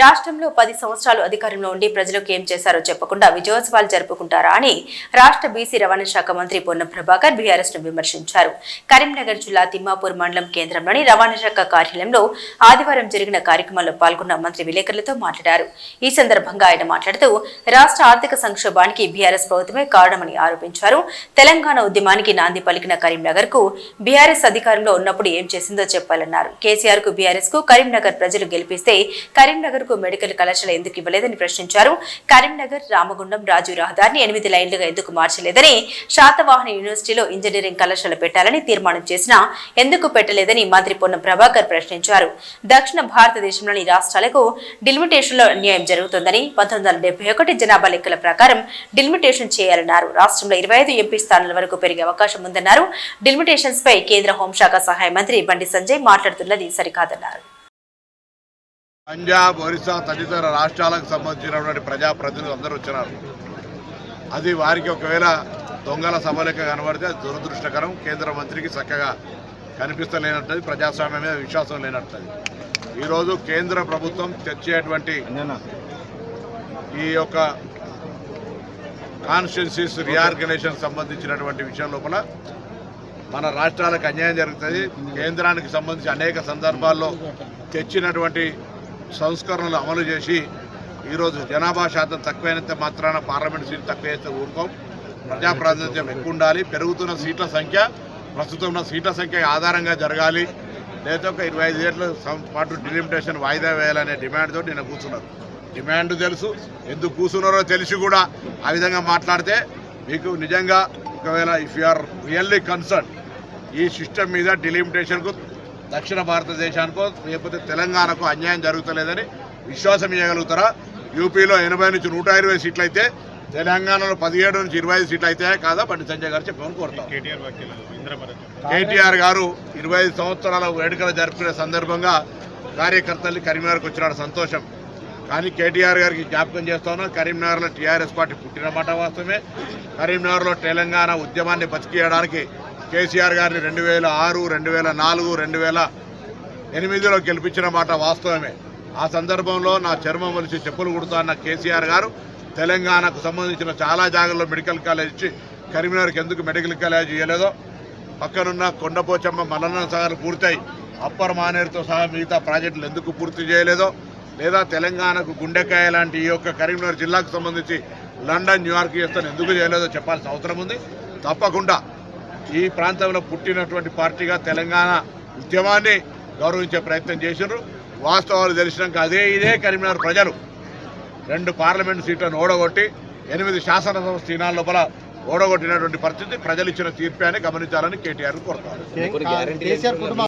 రాష్ట్రంలో పది సంవత్సరాలు అధికారంలో ఉండి ప్రజలకు ఏం చేశారో చెప్పకుండా విజయోత్సవాలు జరుపుకుంటారా అని రాష్ట్ర బీసీ రవాణా శాఖ మంత్రి పొన్నం ప్రభాకర్ బీఆర్ఎస్ను విమర్శించారు. కరీంనగర్ జిల్లా తిమ్మాపూర్ మండలం కేంద్రంలోని రవాణా శాఖ కార్యాలయంలో ఆదివారం జరిగిన కార్యక్రమంలో పాల్గొన్న మంత్రి విలేకరులతో మాట్లాడారు. ఈ సందర్భంగా ఆయన మాట్లాడుతూ రాష్ట్ర ఆర్థిక సంక్షోభానికి బీఆర్ఎస్ ప్రభుత్వమే కారణమని ఆరోపించారు. తెలంగాణ ఉద్యమానికి నాంది పలికిన కరీంనగర్కు బీఆర్ఎస్ అధికారంలో ఉన్నప్పుడు ఏం చేసిందో చెప్పాలన్నారు. కేసీఆర్కు బీఆర్ఎస్కు కరీంనగర్ ప్రజలు గెలిపిస్తే కరీంనగర్ కు మెడికల్ కళాశాల ఎందుకు ఇవ్వలేదని ప్రశ్నించారు. కరీంనగర్ రామగుండం రాజు రహదారిని ఎనిమిది లైన్లుగా ఎందుకు మార్చలేదని శాతవాహన యూనివర్సిటీలో ఇంజనీరింగ్ కళాశాల పెట్టాలని తీర్మానం చేసినా ఎందుకు పెట్టలేదని మంత్రి పొన్నం ప్రభాకర్ ప్రశ్నించారు. దక్షిణ భారతదేశంలోని రాష్ట్రాలకు డిలిమిటేషన్లో అన్యాయం జరుగుతుందని పంతొమ్మిది వందల డెబ్బై ఒకటి జనాభా లెక్కల ప్రకారం డిలిమిటేషన్ చేయాలన్నారు. రాష్ట్రంలో ఇరవై ఐదు ఎంపీ స్థానాల వరకు పెరిగే అవకాశం ఉందన్నారు. డిలిమిటేషన్స్ పై కేంద్ర హోంశాఖ సహాయ మంత్రి బండి సంజయ్ మాట్లాడుతున్నది సరికాదన్నారు. పంజాబ్ ఒరిస్సా తదితర రాష్ట్రాలకు సంబంధించినటువంటి ప్రజాప్రతినిధులు అందరూ వచ్చినారు. అది వారికి ఒకవేళ దొంగల సభలెక్క కనబడితే అది దురదృష్టకరం. కేంద్ర మంత్రికి చక్కగా కనిపిస్తలేనట్టు ప్రజాస్వామ్యం మీద విశ్వాసం లేనట్టు ఈరోజు కేంద్ర ప్రభుత్వం తెచ్చేటువంటి ఈ యొక్క కాన్స్టిట్యున్సీస్ రీఆర్గనైజేషన్ సంబంధించినటువంటి విషయం లోపల మన రాష్ట్రాలకు అన్యాయం జరుగుతుంది. కేంద్రానికి సంబంధించి అనేక సందర్భాల్లో తెచ్చినటువంటి సంస్కరణలు అమలు చేసి ఈరోజు జనాభా శాతం తక్కువైనంత మాత్రాన పార్లమెంట్ సీట్లు తక్కువ చేస్తే ఊరుకోం. ప్రజాప్రాతినిధ్యం ఎక్కువ ఉండాలి పెరుగుతున్న సీట్ల సంఖ్య ప్రస్తుతం ఉన్న సీట్ల సంఖ్య ఆధారంగా జరగాలి. లేదా ఒక ఇరవై ఐదు ఏళ్ళ పాటు డిలిమిటేషన్ వాయిదా వేయాలనే డిమాండ్తో నేను కూర్చున్నారు డిమాండ్ తెలుసు. ఎందుకు కూర్చున్నారో తెలిసి కూడా ఆ విధంగా మాట్లాడితే మీకు నిజంగా ఒకవేళ if you are really concern ఈ సిస్టమ్ మీద డిలిమిటేషన్కు దక్షిణ భారతదేశానికో లేకపోతే తెలంగాణకు అన్యాయం జరుగుతలేదని విశ్వాసం ఇవ్వగలుగుతారా యూపీలో ఎనభై నుంచి నూట ఇరవై సీట్లు అయితే తెలంగాణలో పదిహేడు నుంచి ఇరవై ఐదు సీట్లు అయితే కాదా? బండి సంజయ్ గారు చెప్పమని కోరుతాం. కేటీఆర్ గారు ఇరవై ఐదు సంవత్సరాల వేడుకలు జరుపుకునే సందర్భంగా కార్యకర్తల్ని కరీంనగర్కి వచ్చినాడు సంతోషం. కానీ కేటీఆర్ గారికి జ్ఞాపకం చేస్తాను కరీంనగర్లో టీఆర్ఎస్ పార్టీ పుట్టిన మాట వాస్తవమే. కరీంనగర్లో తెలంగాణ ఉద్యమాన్ని బతికియడానికి కేసీఆర్ గారిని రెండు వేల ఆరు రెండు వేల నాలుగు రెండు వేల ఎనిమిదిలో గెలిపించిన మాట వాస్తవమే. ఆ సందర్భంలో నా చర్మం వలిసి చెప్పులు కుడుతున్న కేసీఆర్ గారు తెలంగాణకు సంబంధించిన చాలా జాగాల్లో మెడికల్ కాలేజ్ ఇచ్చి కరీంనగర్కి ఎందుకు మెడికల్ కాలేజ్ ఇవ్వలేదో పక్కనున్న కొండపోచమ్మ మల్లన్న సాగర్లు పూర్తయి అప్పర్ మానేరుతో సహా మిగతా ప్రాజెక్టులు ఎందుకు పూర్తి చేయలేదో లేదా తెలంగాణకు గుండెకాయ లాంటి ఈ యొక్క కరీంనగర్ జిల్లాకు సంబంధించి లండన్ న్యూయార్క్ చేస్తాను ఎందుకు చేయలేదో చెప్పాల్సిన అవసరం ఉంది. తప్పకుండా ఈ ప్రాంతంలో పుట్టినటువంటి పార్టీగా తెలంగాణ ఉద్యమాన్ని గౌరవించే ప్రయత్నం చేసినారు వాస్తవాలు తెలిసినాక అదే ఇదే కరీంనగర్ ప్రజలు రెండు పార్లమెంట్ సీట్లను ఓడగొట్టి ఎనిమిది శాసనసభ స్థానాల లోపల ఓడగొట్టినటువంటి పరిస్థితి ప్రజలు ఇచ్చిన తీర్పే అని గమనించాలని కేటీఆర్ కోరుతారు